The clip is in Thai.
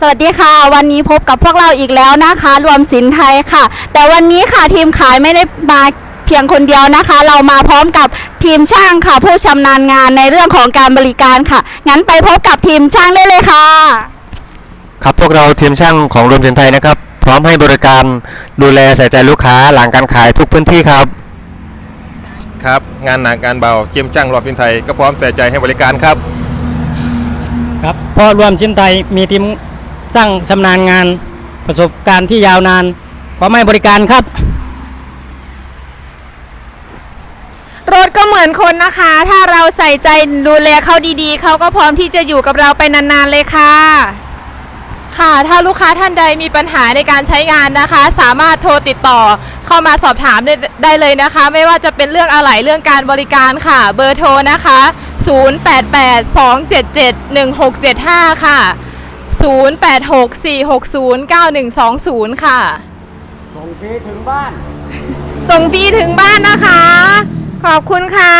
สวัสดีค่ะ วันนี้พบกับพวกเราอีกแล้วนะคะ รวมสินไทยค่ะ แต่วันนี้ค่ะทีมขายไม่ได้มาเพียงคนเดียวนะคะ เรามาพร้อมกับทีมช่างค่ะ ผู้ชำนาญงานในเรื่องของการบริการค่ะ งั้นไปพบกับทีมช่างได้เลยค่ะ ครับพวกเราทีมช่างของรวมสินไทยนะครับ พร้อมให้บริการดูแลใส่ใจลูกค้าหลังการขายทุกพื้นที่ครับ ครับงานหนักงานเบาเจียมจ้างรอบพินไทยก็พร้อมใส่ใจให้บริการครับ ครับเพราะรวมชิ้นไทยมีทีม สร้างชำนาญงานประสบการณ์ที่ยาวนานพร้อมให้บริการครับ รถก็เหมือนคนนะคะ ถ้าเราใส่ใจดูแลเขาดีๆ เขาก็พร้อมที่จะอยู่กับเราไปนานๆเลยค่ะ ค่ะ ถ้าลูกค้าท่านใดมีปัญหาในการใช้งานนะคะ สามารถโทรติดต่อเข้ามาสอบถามได้ได้เลยนะคะ ไม่ว่าจะเป็นเรื่องอะไหล่เรื่องการบริการค่ะ เบอร์โทรนะคะ 0882771675 ค่ะ 0864609120 ค่ะ ส่งฟรีถึงบ้าน ส่งฟรีถึงบ้านนะคะ ขอบคุณค่ะ